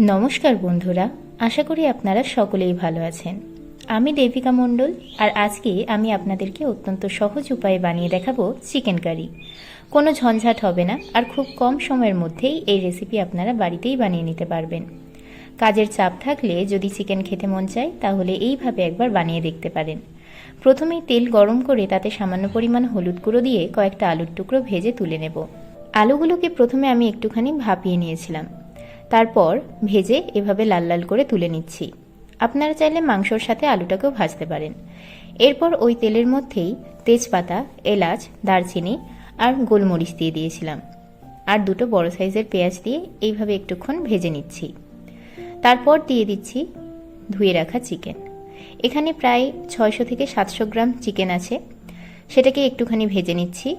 নমস্কার বন্ধুরা, আশা করি আপনারা সকলেই ভালো আছেন। আমি দেবিকা মণ্ডল আর আজকে আমি আপনাদেরকে অত্যন্ত সহজ উপায়ে বানিয়ে দেখাবো চিকেন কারি। কোনো ঝঞ্ঝাট হবে না আর খুব কম সময়ের মধ্যেই এই রেসিপি আপনারা বাড়িতেই বানিয়ে নিতে পারবেন। কাজের চাপ থাকলে যদি চিকেন খেতে মন চায়, তাহলে এইভাবে একবার বানিয়ে দেখতে পারেন। প্রথমেই তেল গরম করে তাতে সামান্য পরিমাণ হলুদ গুঁড়ো দিয়ে কয়েকটা আলুর টুকরো ভেজে তুলে নেব। আলুগুলোকে প্রথমে আমি একটুখানি ভাপিয়ে নিয়েছিলাম। তারপর ভেজে এভাবে লাল লাল করে তুলে নিচ্ছি। আপনারা চাইলে মাংসর সাথে আলুটাকেও ভাজতে পারেন। এরপর ওই তেলের মধ্যেই তেজপাতা, এলাচ, দারচিনি আর গোলমরিচ দিয়ে দিয়েছিলাম। আর দুটো বড় সাইজের পেঁয়াজ দিয়ে এইভাবে একটুক্ষণ ভেজে নিচ্ছি। তারপর দিয়ে দিচ্ছি ধুয়ে রাখা চিকেন। এখানে প্রায় ছয়শো থেকে সাতশো গ্রাম চিকেন আছে। সেটাকে একটুখানি ভেজে নিচ্ছি।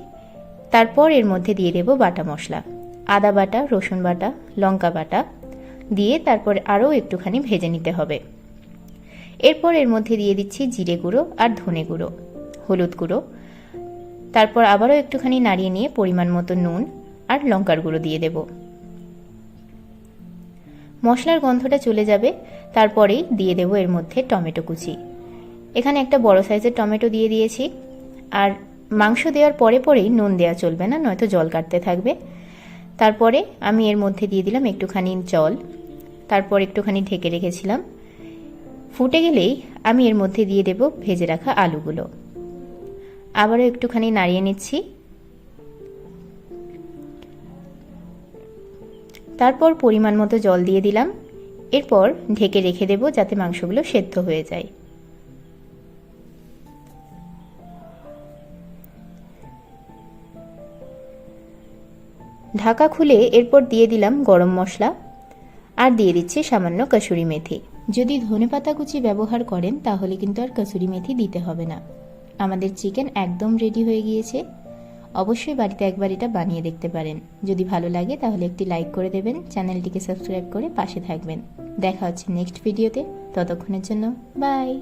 তারপর এর মধ্যে দিয়ে দেব বাটা মশলা। আদা বাটা, রসুন বাটা, লঙ্কা বাটা দিয়ে তারপর আরও একটুখানি ভেজে নিতে হবে। এরপর এর মধ্যে দিয়ে দিচ্ছি জিরে গুঁড়ো আর ধনে গুঁড়ো, হলুদ গুঁড়ো। তারপর আবারও একটুখানি নাড়িয়ে নিয়ে পরিমাণ মতো নুন আর লঙ্কার গুঁড়ো দিয়ে দেব। মশলার গন্ধটা চলে যাবে, তারপরেই দিয়ে দেব এর মধ্যে টমেটো কুচি। এখানে একটা বড় সাইজের টমেটো দিয়ে দিয়েছি। আর মাংস দেওয়ার পরে পরেই নুন দেওয়া চলবে না, নয়তো জল কাটতে থাকবে। তারপরে আমি এর মধ্যে দিয়ে দিলাম একটুখানি জল, তারপর একটুখানি ঢেকে রেখেছিলাম। ফুটে গেলেই আমি এর মধ্যে দিয়ে দেব ভেজে রাখা আলুগুলো। আবারও একটুখানি নাড়িয়ে নিচ্ছি। তারপর পরিমাণ মতো জল দিয়ে দিলাম। এরপর ঢেকে রেখে দেব যাতে মাংসগুলো সেদ্ধ হয়ে যায়। ঢাকা খুলে এরপর দিয়ে দিলাম গরম মশলা। আর দিয়ে দিচ্ছি সামান্য কসুরি মেথি। যদি ধনেপাতা কুচি ব্যবহার করেন, তাহলে কিন্তু আর কসুরি মেথি দিতে হবে না। আমাদের চিকেন একদম রেডি হয়ে গিয়েছে। অবশ্যই বাড়িতে একবার এটা বানিয়ে দেখতে পারেন। যদি ভালো লাগে, তাহলে একটি লাইক করে দেবেন, চ্যানেলটিকে সাবস্ক্রাইব করে পাশে থাকবেন। দেখা হচ্ছে নেক্সট ভিডিওতে ততক্ষণের জন্য বাই